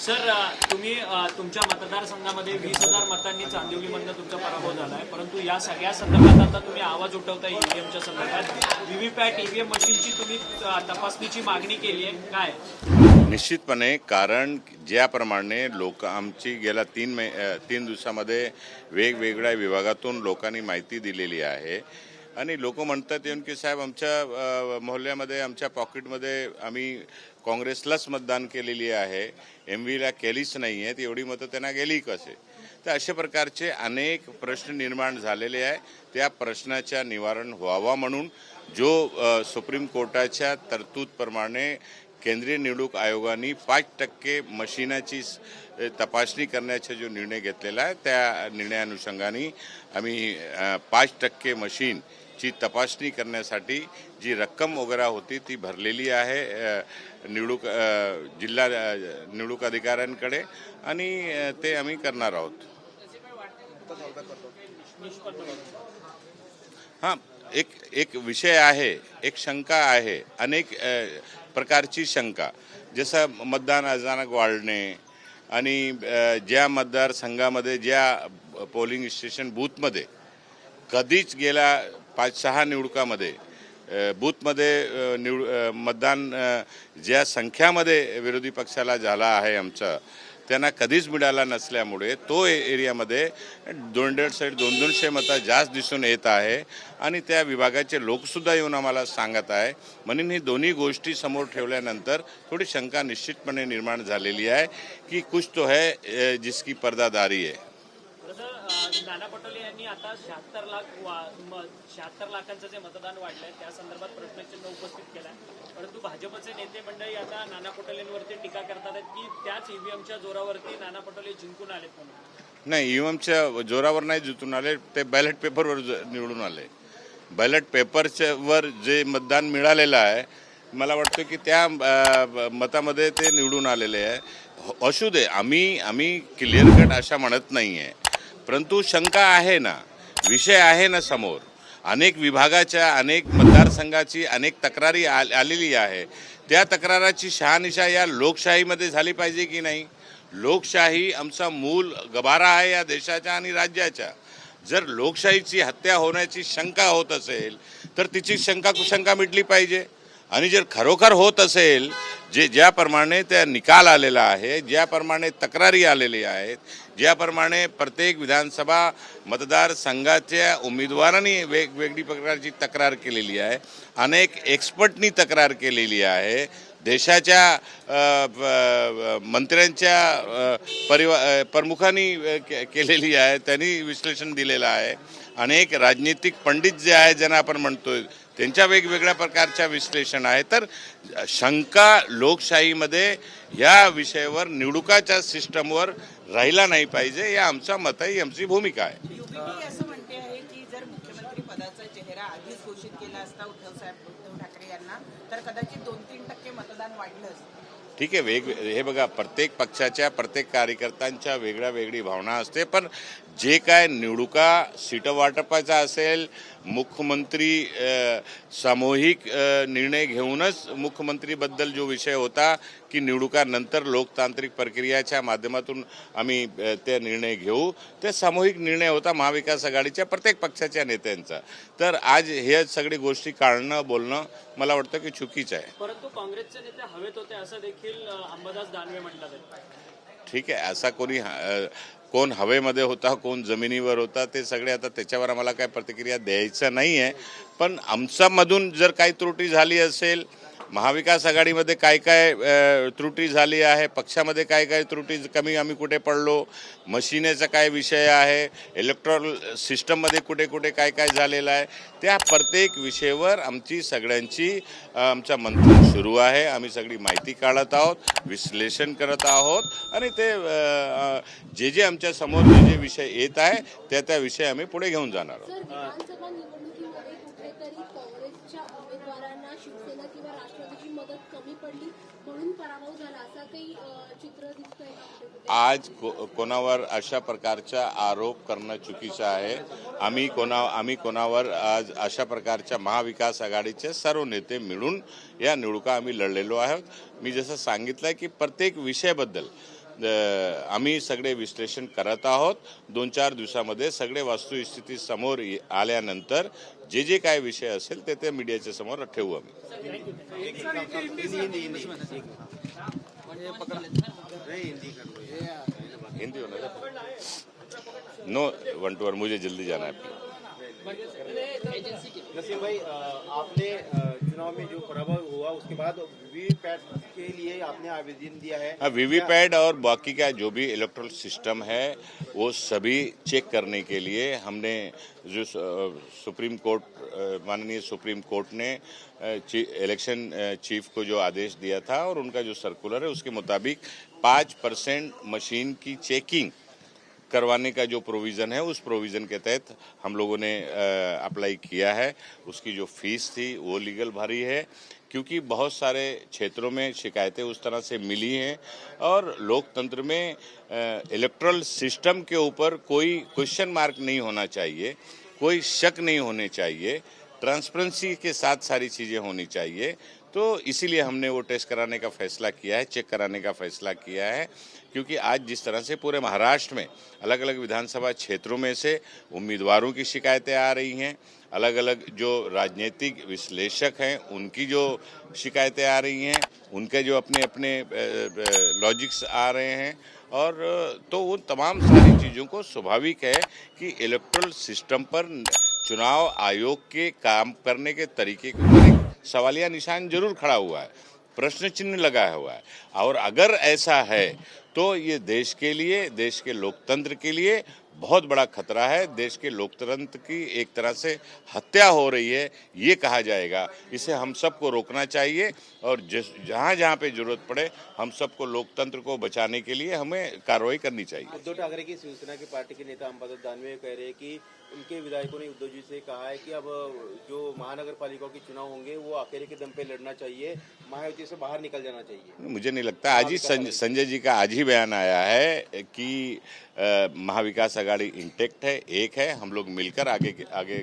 Sir तुम्ही तुमच्या मतदारसंघामध्ये वीस हजार मतांनी चांदिवलीमधनं तुमचा पराभव झाला आहे परंतु या सगळ्या संदर्भात आता तुम्ही आवाज उठवता ईव्हीएमच्या संदर्भात. व्हीव्हीपॅट ईव्हीएम मशीनची तुम्ही तपासणीची मागणी केली आहे काय? निश्चितपणे कारण ज्याप्रमाणे लोक आमची गेल्या तीन मे तीन दिवसामध्ये वेगवेगळ्या विभागातून लोकांनी माहिती दिलेली आहे. आणि लोक म्हणतात येऊन की साहेब आमच्या मोहल्ल्यामध्ये आमच्या पॉकेटमध्ये आम्ही काँग्रेसलाच मतदान केलेली आहे. एम व्हीला केलीच नाही आहेत एवढी मतं त्यांना गेली कसे? तर अशा प्रकारचे अनेक प्रश्न निर्माण झालेले आहे. त्या प्रश्नाच्या निवारण व्हावा म्हणून जो सुप्रीम कोर्टाच्या तरतूदप्रमाणे केंद्रीय निवडणूक आयोगाने पाच टक्के मशिनाची तपासणी करण्याचा जो निर्णय घेतलेला आहे त्या निर्णयानुषंगाने आम्ही पाच टक्के मशीनची तपासणी करण्यासाठी जी रक्कम वगैरे होती ती भरलेली आहे निवडणूक जिल्हा निवडणूक अधिकाऱ्यांकडे आणि ते आम्ही करणार आहोत. हां. एक एक विषय आहे एक शंका आहे अनेक प्रकारची शंका. जसं मतदान अचानक वाढणे आणि ज्या मतदारसंघामध्ये ज्या पोलिंग स्टेशन बूथमध्ये कधीच गेल्या पाच सहा निवडकामध्ये बूथमध्ये निवड मतदान ज्या संख्यामध्ये विरोधी पक्षाला झाला आहे आमचं त्यांना कधीच मिळाला नसल्यामुळे तो ए- एरियामध्ये दोन दीड साईड दोन दोनशे मतं जास्त दिसून येत आहे. आणि त्या विभागाचे लोकसुद्धा येऊन आम्हाला सांगत आहे. म्हणून ही दोन्ही गोष्टी समोर ठेवल्यानंतर थोडी शंका निश्चितपणे निर्माण झालेली आहे की कुछ तो है जिसकी पर्दादारी आहे. तुम्ही आता शहात्तर लाख शहात्तर लाखांचं जे मतदान वाढलंय त्या संदर्भात प्रश्नचिन्ह उपस्थित केलाय. परंतु भाजपचे नेते मंडळी आता नाना पटोलेंवरती टीका करतात की त्याच ईव्हीएमच्या जोरावरती नाना पटोले जिंकून आलेत म्हणून. नाही ईव्हीएमच्या जोरावर नाही जिंकून आले ते बॅलेट पेपरवर निवडून आले. बॅलेट पेपरच्या वर जे मतदान मिळालेलं आहे मला वाटतं की त्या मतामध्ये ते निवडून आलेले आहे. हो, असू दे आम्ही आम्ही क्लिअर कट अशा म्हणत नाही आहे परंतु शंका आहे ना विषय आहे ना समोर. अनेक विभागाच्या अनेक मतदारसंघाची अनेक तक्रारी आ आलेली आहे. त्या तक्राराची शहानिशा या लोकशाहीमध्ये झाली पाहिजे की नाही? लोकशाही आमचा मूल गबारा आहे या देशाच्या आणि राज्याच्या. जर लोकशाहीची हत्या होण्याची शंका होत असेल तर तिची शंका कुशंका मिटली पाहिजे. आणि जर खरोखर होत असेल जे ज्याप्रमाणे त्या निकाल आलेला आहे ज्याप्रमाणे तक्रारी आलेली आहेत ज्याप्रमाणे प्रत्येक विधानसभा मतदारसंघाच्या उमेदवारांनी वेगवेगळी प्रकारची तक्रार केलेली आहे. अनेक एक्सपर्टनी तक्रार केलेली आहे. देशाच्या मंत्र्यांच्या परिवा प्रमुखांनी के- केलेली आहे त्यांनी विश्लेषण दिलेलं आहे. अनेक राजनीतिक पंडित जे आहे ज्यांना आपण म्हणतोय त्यांच्या वेगवेगळ्या प्रकारच्या विश्लेषण आहे. तर शंका लोकशाहीमध्ये या विषयावर निवडणुकाच्या सिस्टमवर राहिला नाही हे हे आमचं मत आहे आमची भूमिका आहे. युपीपी असं म्हणते आहे की जर मुख्यमंत्री पदाचा चेहरा आधीच घोषित केला असता उद्धव साहेब उद्धव ठाकरे यांना तर कदाचित दोन तीन टक्के मतदान वाढलं असतं ठीक आहे वेग हे बघा प्रत्येक पक्षाच्या प्रत्येक कार्यकर्त्यांच्या वेगळ्या वेगळी भावना असते पण जे काय निवडुका सीटं वाटपाचा असेल मुख्यमंत्री सामूहिक निर्णय घेऊनच मुख्यमंत्रीबद्दल जो विषय होता की निवडुकानंतर लोकतांत्रिक प्रक्रियाच्या माध्यमातून आम्ही ते निर्णय घेऊ. ते सामूहिक निर्णय होता महाविकास आघाडीच्या प्रत्येक पक्षाच्या नेत्यांचा. तर आज हे सगळी गोष्टी काढणं बोलणं मला वाटतं की चुकीचं आहे. परंतु काँग्रेसचे नेते हवेत होते असं देखील अंबादास दानवे म्हणतात. ठीक आहे असा कोणी कोण हवेमध्ये होता कोण जमिनीवर होता ते सगळे आता त्याच्यावर आम्हाला काय प्रतिक्रिया द्यायचं नाही आहे पण आमच्यामधून जर काही त्रुटी झाली असेल महाविकास आघाडीमध्ये काय काय त्रुटी झाली आहे? पक्षामध्ये काय काय त्रुटी कमी आम्ही कुठे पडलो? मशिनेचा काय विषय आहे? इलेक्ट्रॉल सिस्टममध्ये कुठे कुठे काय काय झालेलं आहे? त्या प्रत्येक विषयावर आमची सगळ्यांची आमचा मंथन सुरू आहे. आम्ही सगळी माहिती काढत आहोत विश्लेषण करत आहोत आणि ते जे जे आमच्यासमोर जे जे विषय येत आहे त्या त्या विषय आम्ही पुढे घेऊन जाणार आहोत. शिवसेना किंवा राष्ट्रवादीची मदत कमी पडली म्हणून पराभव झाला असा काही चित्र दिसतंय आज को कोणावर अशा प्रकारचा आरोप करणं चुकीचं आहे? आम्ही कोणा आम्ही कोणावर आज अशा प्रकारच्या महाविकास आघाडीचे सर्व नेते मिळून या निवडणुका आम्ही लढलेलो आहोत. मी जसं सांगितलं की प्रत्येक विषयाबद्दल आम्ही सगळे विश्लेषण करत आहोत. दोन चार दिवसामध्ये सगळे वास्तुस्थिती समोर आल्यानंतर जे जे काय विषय असेल ते ते मीडियाच्या समोर ठेवू आम्ही. Hindi no? One two one मुझे जल्दी जाना है. नसीम भाई आपने चुनाव में जो पराभव हुआ, उसके बाद वीवीपैट के लिए आपने आवेदन दिया है। हाँ वीवीपैट और बाकी का जो भी इलेक्ट्रल सिस्टम है, वो सभी चेक करने के लिए हमने जो सुप्रीम कोर्ट माननीय सुप्रीम कोर्ट ने इलेक्शन चीफ को जो आदेश दिया था और उनका जो सर्कुलर है, उसके मुताबिक पाँच परसेंट मशीन की चेकिंग करवाने का जो प्रोविज़न है, उस प्रोविज़न के तहत हम लोगों ने अप्लाई किया है। उसकी जो फ़ीस थी, वो लीगल भरी है, क्योंकि बहुत सारे क्षेत्रों में शिकायतें उस तरह से मिली हैं और लोकतंत्र में इलेक्ट्रल सिस्टम के ऊपर कोई क्वेश्चन मार्क नहीं होना चाहिए, कोई शक नहीं होने चाहिए। ट्रांसपेरेंसी के साथ सारी चीज़ें होनी चाहिए। तो इसीलिए हमने वो टेस्ट कराने का फैसला किया है, चेक कराने का फैसला किया है, क्योंकि आज जिस तरह से पूरे महाराष्ट्र में अलग अलग विधानसभा क्षेत्रों में से उम्मीदवारों की शिकायतें आ रही हैं अलग अलग जो राजनीतिक विश्लेषक हैं, उनकी जो शिकायतें आ रही हैं, उनके जो अपने अपने लॉजिक्स आ रहे हैं, और तो उन तमाम सारी चीज़ों को स्वाभाविक है कि इलेक्ट्रल सिस्टम पर चुनाव आयोग के काम करने के तरीके के सवालिया निशान ज़रूर खड़ा हुआ है, प्रश्न चिन्ह लगा हुआ है। और अगर ऐसा है तो ये देश के लिए, देश के लोकतंत्र के लिए बहुत बड़ा खतरा है। देश के लोकतंत्र की एक तरह से हत्या हो रही है, ये कहा जाएगा। इसे हम सबको रोकना चाहिए और जिस, जहाँ जहाँ पे ज़रूरत पड़े, हम सबको लोकतंत्र को बचाने के लिए हमें कार्रवाई करनी चाहिए। उद्धव ठाकरे की शिवसेना की पार्टी के नेता अंबादास दानवे कह रहे हैं कि उनके विधायकों ने उद्धव जी से कहा है कि अब जो महानगर पालिका के चुनाव होंगे वो अकेले के दम पे लड़ना चाहिए मायावती से बाहर निकल जाना चाहिए। मुझे नहीं लगता। आज ही संजय जी का आज ही बयान आया है कि महाविकास आघाड़ी इंटेक्ट है एक है हम लोग मिलकर आगे आगे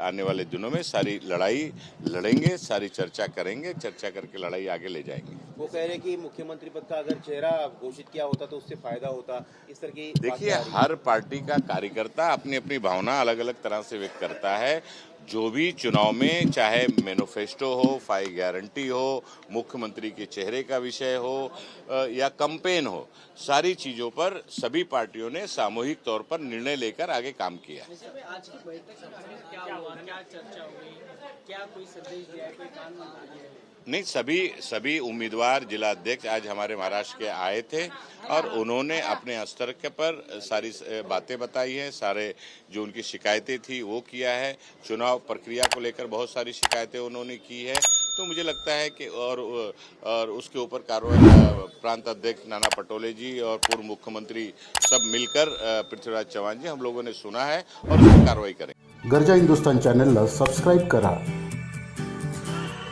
आने वाले दिनों में सारी लड़ाई लड़ेंगे सारी चर्चा करेंगे चर्चा करके लड़ाई आगे ले जाएँगे। वो कह रहे हैं कि मुख्यमंत्री पद का अगर चेहरा घोषित किया होता तो उससे फ़ायदा होता। इस तरह की देखिए। हर पार्टी का कार्यकर्ता अपनी अपनी भावना अलग अलग तरह से व्यक्त करता है। जो भी चुनाव में, चाहे मैनिफेस्टो हो फाइव गारंटी हो, मुख्यमंत्री के चेहरे का विषय हो या कंपेन हो, सारी चीज़ों पर सभी पार्टियों ने सामूहिक तौर पर निर्णय लेकर आगे काम किया क्या कोई संदेश दिया नहीं, सभी सभी उम्मीदवार जिला अध्यक्ष आज हमारे महाराष्ट्र के आए थे और उन्होंने अपने स्तर के पर सारी बातें बताई हैं, सारे जो उनकी शिकायतें थी वो किया है। चुनाव प्रक्रिया को लेकर बहुत सारी शिकायतें उन्होंने की है। तो मुझे लगता है कि और और उसके ऊपर कार्रवाई प्रांत अध्यक्ष नाना पटोले जी और पूर्व मुख्यमंत्री सब मिलकर पृथ्वीराज चौहान जी हम लोगों ने सुना है और उस कार्रवाई करें गरजा हिंदुस्तान चॅनलला सबस्क्राईब करा।